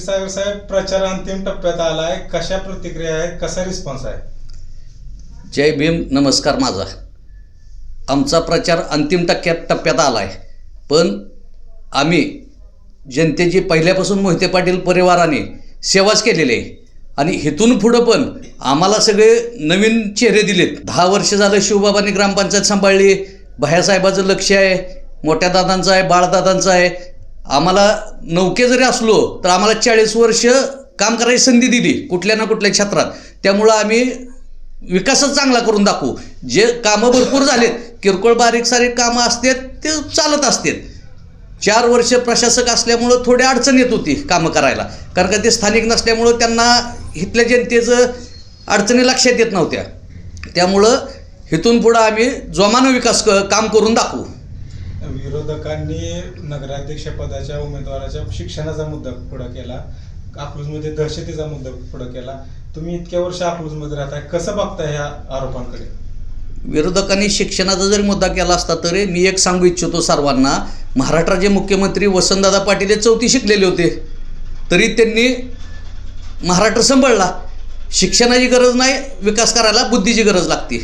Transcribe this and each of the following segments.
साहेब साहेब प्रचार अंतिम टप्प्यात आलाय. कशा प्रतिक्रिया आहेत? कसा रिस्पॉन्स आहे? जय भीम. नमस्कार माझा. आमचा प्रचार अंतिम टक्क्यात टप्प्यात आला आहे पण आम्ही जनतेची पहिल्यापासून मोहिते पाटील परिवाराने सेवाच केलेली आहे. आणि इथून पुढं पण आम्हाला सगळे नवीन चेहरे दिलेत. दहा वर्ष झालं शिवबाबांनी ग्रामपंचायत सांभाळली. भैयासाहेबाचं लक्ष आहे. मोठ्या दादांचं आहे बाळदादांचं आहे. आम्हाला नौके जरी असलो तर आम्हाला चाळीस वर्ष काम करायची संधी दिली कुठल्या ना कुठल्या क्षेत्रात. त्यामुळं आम्ही विकासच चांगला करून दाखवू. जे कामं भरपूर झालेत किरकोळ बारीक सारीक कामं असतात ते चालत असतात. चार वर्ष प्रशासक असल्यामुळं थोडी अडचण येत होती कामं करायला. कारण का ते स्थानिक नसल्यामुळं त्यांना इथल्या जनतेचं अडचणी लक्षात येत नव्हत्या. त्यामुळं इथून पुढं आम्ही जोमानं विकास क काम करून दाखवू. विरोधकांनी नगराध्यक्षपदाच्या उमेदवाराच्या शिक्षणाचा मुद्दा पुढे केला. अकलूजमध्ये दहशतीचा मुद्दा पुढे केला. तुम्ही इतक्या वर्ष अकलूजमध्ये राहताय कसं बघताय ह्या आरोपांकडे? विरोधकांनी शिक्षणाचा जरी मुद्दा केला असता तरी मी एक सांगू इच्छितो सर्वांना महाराष्ट्राचे मुख्यमंत्री वसंतदादा पाटील हे चौथी शिकलेले होते. तरी त्यांनी महाराष्ट्र सांभाळला. शिक्षणाची गरज नाही विकास करायला बुद्धीची गरज लागते.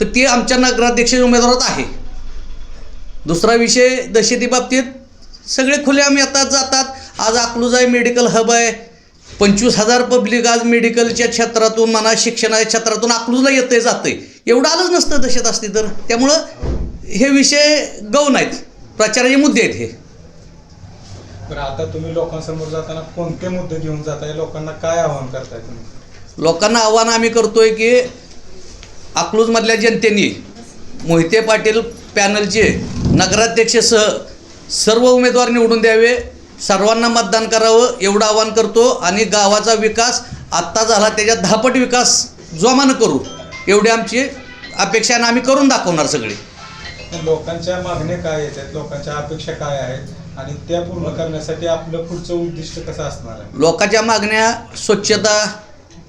तर ती आमच्या नगराध्यक्ष उमेदवारात आहे दुसरा विषय दहशती बाबतीत. सगळे खुले आम्ही आता जातात. आज अकलूज आहे मेडिकल हब आहे. पंचवीस हजार पब्लिक आज मेडिकलच्या क्षेत्रातून म्हणा शिक्षणाच्या क्षेत्रातून अकलूजला येतंय जातंय. एवढं आलंच नसतं दहशत असती तर. त्यामुळं हे विषय गौण आहेत प्रचाराचे मुद्दे आहेत हे. बरं आता तुम्ही लोकांसमोर जाताना कोणते मुद्दे घेऊन जाताय? लोकांना काय आवाहन करताय तुम्ही? लोकांना आव्हान आम्ही करतोय की अकलूजमधल्या जनतेने मोहिते पाटील पॅनलचे नगराध्यक्षसह सर्व उमेदवार निवडून द्यावे. सर्वांना मतदान करावं एवढं आवाहन करतो. आणि गावाचा विकास आत्ता झाला त्याच्यात दहापट विकास जोमानं करू. एवढी आमची अपेक्षा आणि आम्ही करून दाखवणार सगळे. लोकांच्या मागण्या काय येत आहेत लोकांच्या अपेक्षा काय आहेत? आणि त्या पूर्ण करण्यासाठी आपलं पुढचं उद्दिष्ट कसं असणार आहे? लोकांच्या मागण्या स्वच्छता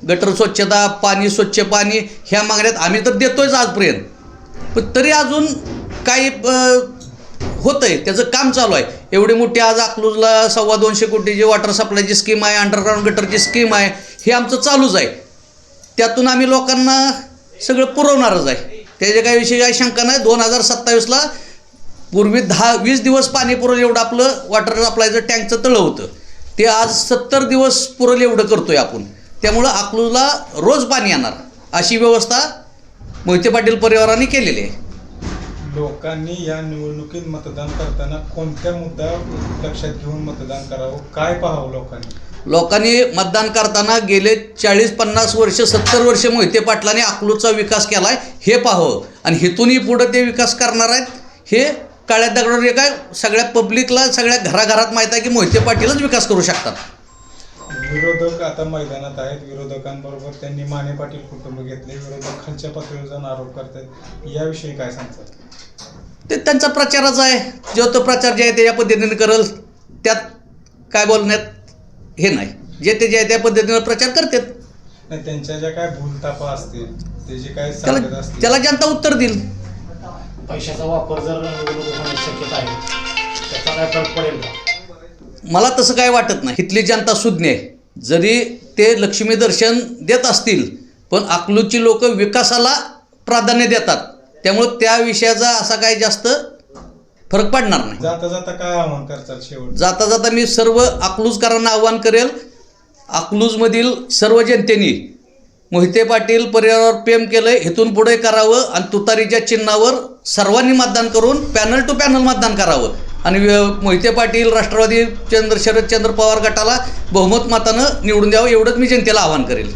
गटर स्वच्छता पाणी स्वच्छ पाणी ह्या मागण्यात आम्ही तर देतोयच आजपर्यंत. पण तरी अजून काही होत आहे त्याचं काम चालू आहे. एवढी मोठी आज अकलूजला सव्वा दोनशे कोटीची वॉटर सप्लायची स्कीम आहे अंडरग्राऊंड गटरची स्कीम आहे हे आमचं चालूच आहे. त्यातून आम्ही लोकांना सगळं पुरवणारच आहे. त्याच्या काही विषयी काही शंका नाही दोन हजार सत्तावीसला पूर्वी दहा वीस दिवस पाणी पुरवलं एवढं आपलं वॉटर सप्लायचं टँकचं तळं होतं. ते आज सत्तर दिवस पुरवलं एवढं करतोय आपण. त्यामुळं अकलूजला रोज पाणी येणार. अशी व्यवस्था मोहिते पाटील परिवाराने केलेली आहे. लोकांनी या निवडणुकीत मतदान करताना कोणत्या मुद्दा लक्षात घेऊन मतदान करावं? काय पाहावं लोकांनी? लोकांनी मतदान करताना गेले चाळीस पन्नास वर्ष सत्तर वर्ष मोहिते पाटलाने अकलूचा विकास केला आहे हे पाहावं. आणि हेतूनही पुढं ते विकास करणार आहेत हे काळ्या दगडावर काय सगळ्या पब्लिकला सगळ्या घराघरात माहीत आहे की मोहिते पाटीलच विकास करू शकतात. विरोधक आता मैदानात आहेत. विरोधकांबरोबर त्यांनी माने पाटील कुटुंब घेतले. विरोधक खालच्या पातळीवर जाऊन आरोप करतात याविषयी काय सांगतात? ते त्यांचा प्रचारच आहे. जो तो प्रचार जे आहे ते या पद्धतीने करल त्यात काय बोलण्यात हे नाही. जे ते जे आहे त्या पद्धतीनं प्रचार करतात. नाही त्यांच्या ज्या काय भूलतापा असतील ते जे काय सांगत त्याला असतील त्याला जनता उत्तर देईल. पैशाचा वापर जर शक्यता आहे त्याचा काय फरक पडेल का? मला तसं काय वाटत नाही. इथली जनता सुज्ञ आहे. जरी ते लक्ष्मी दर्शन देत असतील पण अकलूजची लोक विकासाला प्राधान्य देतात. त्यामुळं त्या विषयाचा असा काही जास्त फरक पडणार नाही. जाता जाता काय आव्हान करतात शेवट? जाता जाता मी सर्व अकलूजकरांना आव्हान करेल. अकलूजमधील सर्व जनतेने मोहिते पाटील परिवारावर प्रेम केलं आहे इथून पुढे करावं आणि तुतारीच्या चिन्हावर सर्वांनी मतदान करून पॅनल टू पॅनल मतदान करावं. आणि मोहिते पाटील राष्ट्रवादी चंद्र शरदचंद्र पवार गटाला बहुमत मतानं निवडून द्यावं एवढंच मी जनतेला आवाहन करेल.